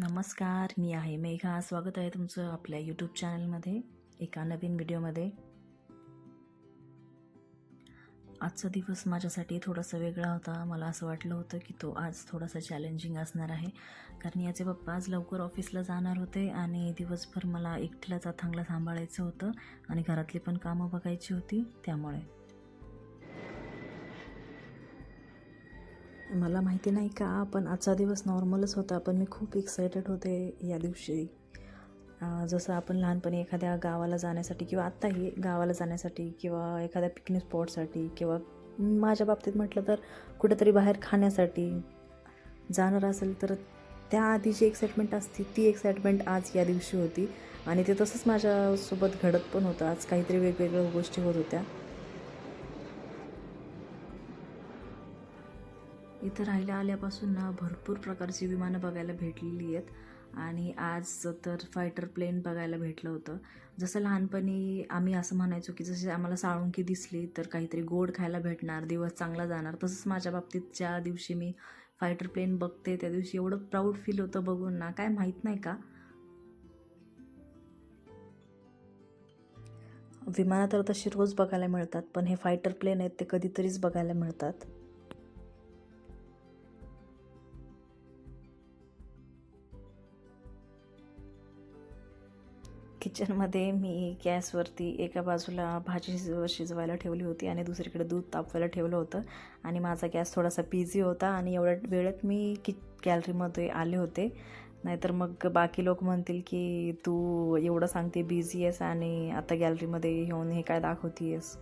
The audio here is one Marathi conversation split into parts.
नमस्कार मी आहे मेघा. स्वागत आहे तुमचं आपल्या यूट्यूब चॅनलमध्ये एका नवीन व्हिडिओमध्ये आजचा दिवस माझ्यासाठी थोडासा वेगळा होता. मला असं वाटलं होतं की तो आज थोडासा चॅलेंजिंग असणार आहे. कारण याचे पप्पा आज लवकर ऑफिसला जाणार होते आणि दिवसभर मला एकटीलाच अथांगला सांभाळायचं होतं आणि घरातली पण कामं बघायची होती त्यामुळे. मला माहिती नाही का पण आजचा दिवस नॉर्मलच होता पण मी खूप एक्सायटेड होते या दिवशी. जसं आपण लहानपणी एखाद्या गावाला जाण्यासाठी किंवा आत्ताही गावाला जाण्यासाठी किंवा एखाद्या पिकनिक स्पॉटसाठी किंवा माझ्या बाबतीत म्हटलं तर कुठेतरी बाहेर खाण्यासाठी जाणार असेल तर त्या आधीची एक्साइटमेंट असते ती एक्साइटमेंट आज या दिवशी होती. आणि ते तसंच माझ्यासोबत घडत पण होतं. आज काहीतरी वेगवेगळ्या गोष्टी होत होत्या. इथं राहायला आल्यापासून ना भरपूर प्रकारची विमानं बघायला भेटलेली आहेत. आणि आज तर फायटर प्लेन बघायला भेटलं होतं. जसं लहानपणी आम्ही असं म्हणायचो की जसे आम्हाला साळुंकी दिसली तर काहीतरी गोड खायला भेटणार दिवस चांगला जाणार. तसंच माझ्या बाबतीत ज्या दिवशी मी फायटर प्लेन बघते त्या दिवशी एवढं प्राऊड फील होतं बघून ना काय माहीत नाही का? विमानं तर तशी रोज बघायला मिळतात पण हे फायटर प्लेन आहेत ते कधीतरीच बघायला मिळतात. किचनमध्ये मी गॅसवरती एका बाजूला भाजी शिजव शिजवायला ठेवली होती आणि दुसरीकडे दूध तापवायला ठेवलं होतं. आणि माझा गॅस थोडासा बिझी होता आणि एवढ्या वेळेत मी कि गॅलरीमध्ये आले होते. नाहीतर मग बाकी लोक म्हणतील की तू एवढं सांगते बिझी आहेस आणि आता गॅलरीमध्ये येऊन हे काय दाखवती आहेस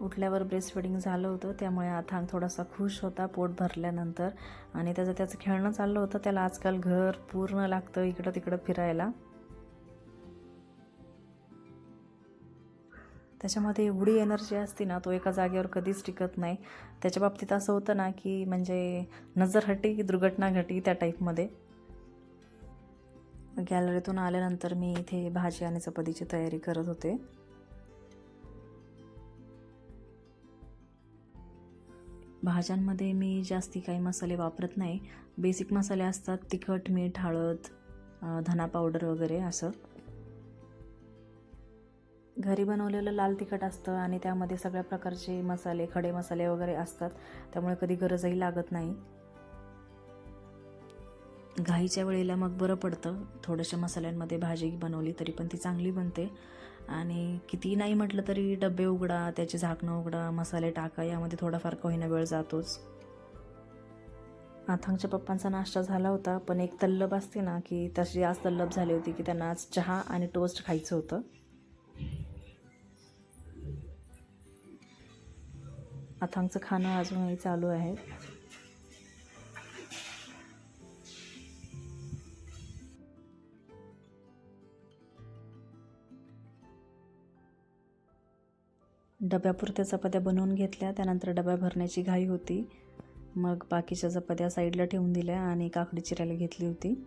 उठल्यावर ब्रेस्ट फिडिंग झालं होतं. त्यामुळे अथांग थोडासा खुश होता पोट भरल्यानंतर. आणि त्याचं त्याचं खेळणं चाललं होतं. त्याला आजकाल घर पूर्ण लागतं इकडं तिकडं फिरायला. त्याच्यामध्ये एवढी एनर्जी असते ना तो एका जागेवर कधीच टिकत नाही. त्याच्या बाबतीत असं होतं ना की म्हणजे नजर हटी की दुर्घटना घटी त्या टाईपमध्ये गॅलरीतून आल्यानंतर मी इथे भाजी आणि चपातीची तयारी करत होते. भाज्यांमध्ये मी जास्ती काही मसाले वापरत नाही. बेसिक मसाले असतात तिखट मीठ हळद धना पावडर वगैरे असं. घरी बनवलेलं लाल तिखट असतं आणि त्यामध्ये सगळ्या प्रकारचे मसाले खडे मसाले वगैरे असतात. त्यामुळे कधी गरजही लागत नाही. घाईच्या वेळेला मग बरं पडतं. थोड्याशा मसाल्यांमध्ये भाजी बनवली तरी पण ती चांगली बनते. आणि किती नाही म्हटलं तरी डबे उघडा त्याचे झाकणं उघडा मसाले टाका यामध्ये थोडाफार होईना वेळ जातोच. आथांगच्या पप्पांचा नाश्ता झाला होता पण एक तल्लब असते ना की तशी आज तल्लब झाली होती की त्यांना आज चहा आणि टोस्ट खायचं होतं. अथांगचं खाणं अजूनही चालू आहे. डब्यापुरत्या चपात्या बनवून घेतल्या. त्यानंतर डब्या भरण्याची घाई होती. मग बाकीच्या चपात्या साईडला ठेवून दिल्या आणि काकडी चिरायला घेतली होती.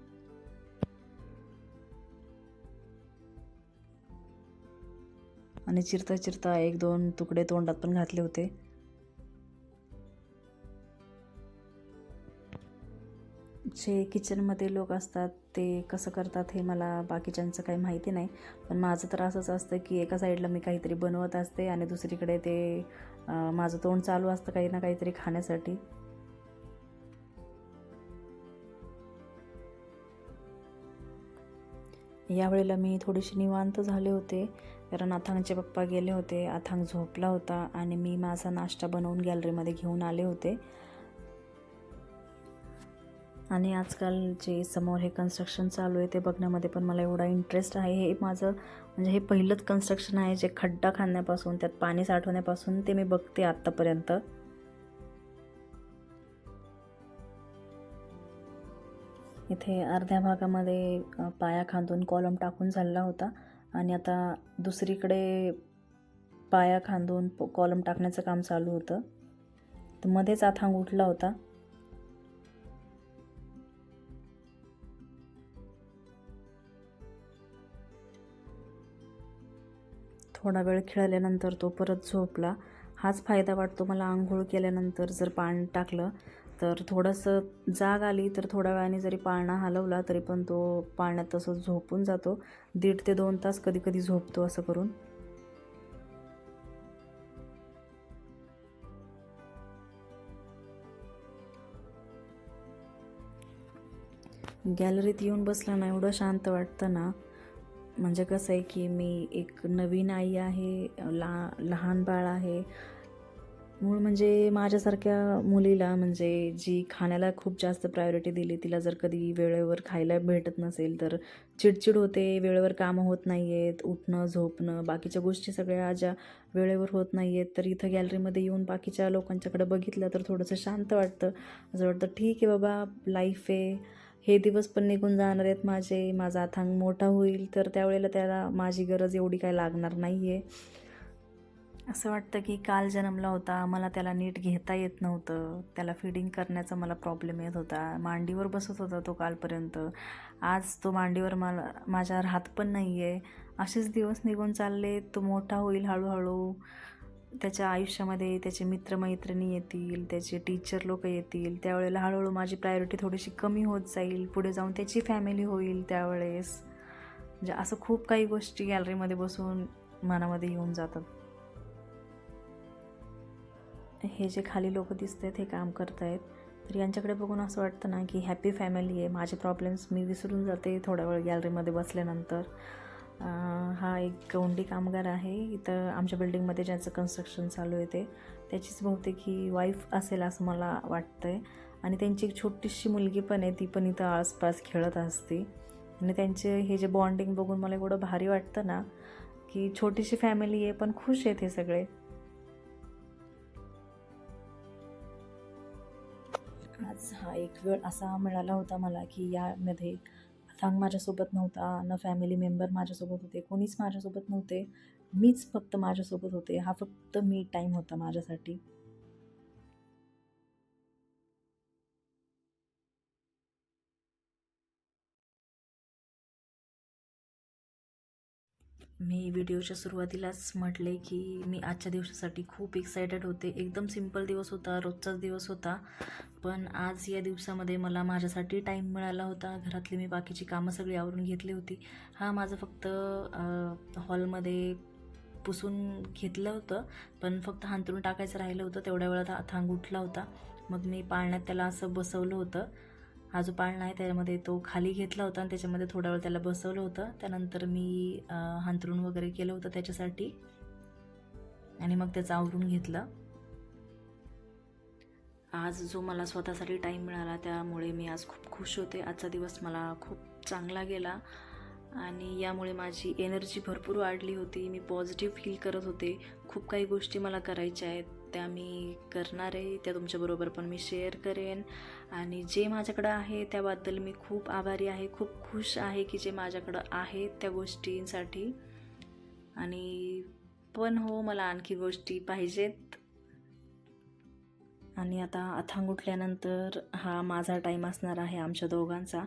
आणि चिरता चिरता एक दोन तुकडे तोंडात पण घातले होते. जे किचनमध्ये लोक असतात ते कसं करतात हे मला बाकीच्यांचं काही माहिती नाही. पण माझं तर असंच असतं की एका साईडला मी काहीतरी बनवत असते आणि दुसरीकडे ते माझं तोंड चालू असतं काही ना काहीतरी खाण्यासाठी. यावेळेला मी थोडीशी निवांत झाले होते. कारण अथांगचे पप्पा गेले होते अथांग झोपला होता आणि मी माझा नाश्ता बनवून गॅलरीमध्ये घेऊन आले होते. आणि आजकाल जे समोर हे कन्स्ट्रक्शन चालू आहे ते बघण्यामध्ये पण मला एवढा इंटरेस्ट आहे. हे माझं म्हणजे हे पहिलंच कन्स्ट्रक्शन आहे जे खड्डा खाण्यापासून त्यात पाणी साठवण्यापासून ते मी बघते आत्तापर्यंत. इथे अर्ध्या भागामध्ये पाया खांदून कॉलम टाकून झालेला होता. आणि आता दुसरीकडे पाया खांदून कॉलम टाकण्याचं काम चालू होतं. तर मध्येच अथांग उठला होता. थोडा वेळ खेळल्यानंतर तो परत झोपला. हाच फायदा वाटतो मला आंघोळ केल्यानंतर. जर पान टाकलं तर थोडंसं जाग आली तर थोड्या वेळाने जरी पाळणा हलवला तरी पण तो पाळण्यात तसंच झोपून जातो. दीड ते दोन तास कधी कधी झोपतो असं करून. गॅलरीत येऊन बसला ना एवढं शांत वाटतं ना. म्हणजे कसं आहे की मी एक नवीन आई आहे ला लहान बाळ आहे. मूळ म्हणजे माझ्यासारख्या मुलीला म्हणजे जी खाण्याला खूप जास्त प्रायोरिटी दिली तिला जर कधी वेळेवर खायला भेटत नसेल तर चिडचिड होते वेळेवर कामं होत नाही आहेत उठणं झोपणं बाकीच्या गोष्टी सगळ्या ज्या वेळेवर होत नाही आहेत तर इथं गॅलरीमध्ये येऊन बाकीच्या लोकांच्याकडे बघितलं तर थोडंसं शांत वाटतं. असं वाटतं ठीक आहे बाबा लाईफ आहे. हे दिवस पण निघून जाणार आहेत माझे. माझा अथांग मोठा होईल तर त्यावेळेला त्याला माझी गरज एवढी काय लागणार नाही आहे असं वाटतं की काल जन्मला होता मला त्याला नीट घेता येत नव्हतं. त्याला फिडिंग करण्याचा मला प्रॉब्लेम येत होता. मांडीवर बसत होता तो कालपर्यंत. आज तो मांडीवर मला माझ्या राहत पण नाही आहे असेच दिवस निघून चालले. तो मोठा होईल हळूहळू. त्याच्या आयुष्यामध्ये त्याचे मित्रमैत्रिणी येतील त्याचे टीचर लोक येतील त्यावेळेला हळूहळू माझी प्रायोरिटी थोडीशी कमी होत जाईल पुढे जाऊन त्याची फॅमिली होईल त्यावेळेस. म्हणजे असं खूप काही गोष्टी गॅलरीमध्ये बसून मनामध्ये येऊन जातात. हे जे खाली लोक दिसत आहेत हे काम करत आहेत तर यांच्याकडे बघून असं वाटतं ना की हॅपी फॅमिली आहे माझे प्रॉब्लेम्स मी विसरून जाते थोड्या वेळ गॅलरीमध्ये बसल्यानंतर. हा एक गवंडी कामगार आहे. इथं आमच्या बिल्डिंगमध्ये ज्याचं कन्स्ट्रक्शन चालू आहे ते. त्याचीच बहुतेक ही वाईफ असेल असं मला वाटतं आहे आणि त्यांची एक छोटीशी मुलगी पण आहे ती पण इथं आसपास खेळत असते. आणि त्यांचे हे जे बॉन्डिंग बघून मला एवढं भारी वाटतं ना की छोटीशी फॅमिली आहे पण खुश आहेत हे सगळे. आज हा एक वेळ असा मिळाला होता मला की यामध्ये सांग माझ्यासोबत नव्हता न फॅमिली मेंबर माझ्यासोबत होते कोणीच माझ्यासोबत नव्हते. मीच फक्त माझ्यासोबत होते. हा फक्त मी टाईम होता माझ्यासाठी. मी व्हिडिओच्या सुरुवातीलाच म्हटले की मी आजच्या दिवसासाठी खूप एक्सायटेड होते. एकदम सिंपल दिवस होता रोजचाच दिवस होता. पण आज या दिवसामध्ये मला माझ्यासाठी टाईम मिळाला होता. घरातली मी बाकीची कामं सगळी आवरून घेतली होती. हा माझं फक्त हॉलमध्ये पुसून घेतलं होतं. पण फक्त हांतरून टाकायचं राहिलं होतं. तेवढ्या वेळात थांग उठला होता. मग मी पाळण्यात त्याला असं बसवलं होतं. हा जो पाळणा आहे त्यामध्ये तो खाली घेतला होता आणि त्याच्यामध्ये थोडा वेळ त्याला बसवलं होतं. त्यानंतर मी हांतरून वगैरे केलं होतं त्याच्यासाठी. आणि मग त्याचं आवरून घेतलं. आज जो मला स्वतःसाठी टाईम मिळाला त्यामुळे मी आज खूप खुश होते. आजचा दिवस मला खूप चांगला गेला. आणि यामुळे माझी एनर्जी भरपूर वाढली होती. मी पॉझिटिव्ह फील करत होते. खूप काही गोष्टी मला करायच्या आहेत. त्या मी करणार आहे त्या तुमच्याबरोबर पण मी शेअर करेन. आणि जे माझ्याकडं आहे त्याबद्दल मी खूप आभारी आहे खूप खुश आहे की जे माझ्याकडं आहे त्या गोष्टींसाठी. आणि पण हो मला आणखी गोष्टी पाहिजेत. आणि आता अथांग उठल्यानंतर हा माझा टाईम असणार आहे आमच्या दोघांचा.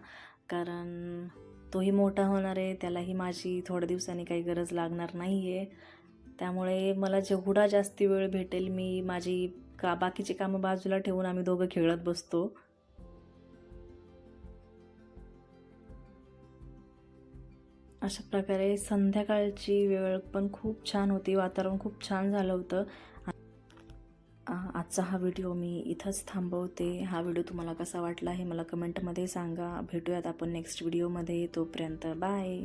कारण तोही मोठा होणार आहे त्यालाही माझी थोड्या दिवसांनी काही गरज लागणार नाही आहे त्यामुळे मला जेवढा जास्त वेळ भेटेल मी माझी का बाकीची कामं बाजूला ठेवून आम्ही दोघं खेळत बसतो. अशा प्रकारे संध्याकाळची वेळ पण खूप छान होती वातावरण खूप छान झालं होतं. आजचा हा व्हिडिओ मी इथंच थांबवते. हा व्हिडिओ तुम्हाला कसा वाटला हे मला कमेंटमध्ये सांगा. भेटूयात आपण नेक्स्ट व्हिडिओमध्ये. तोपर्यंत बाय.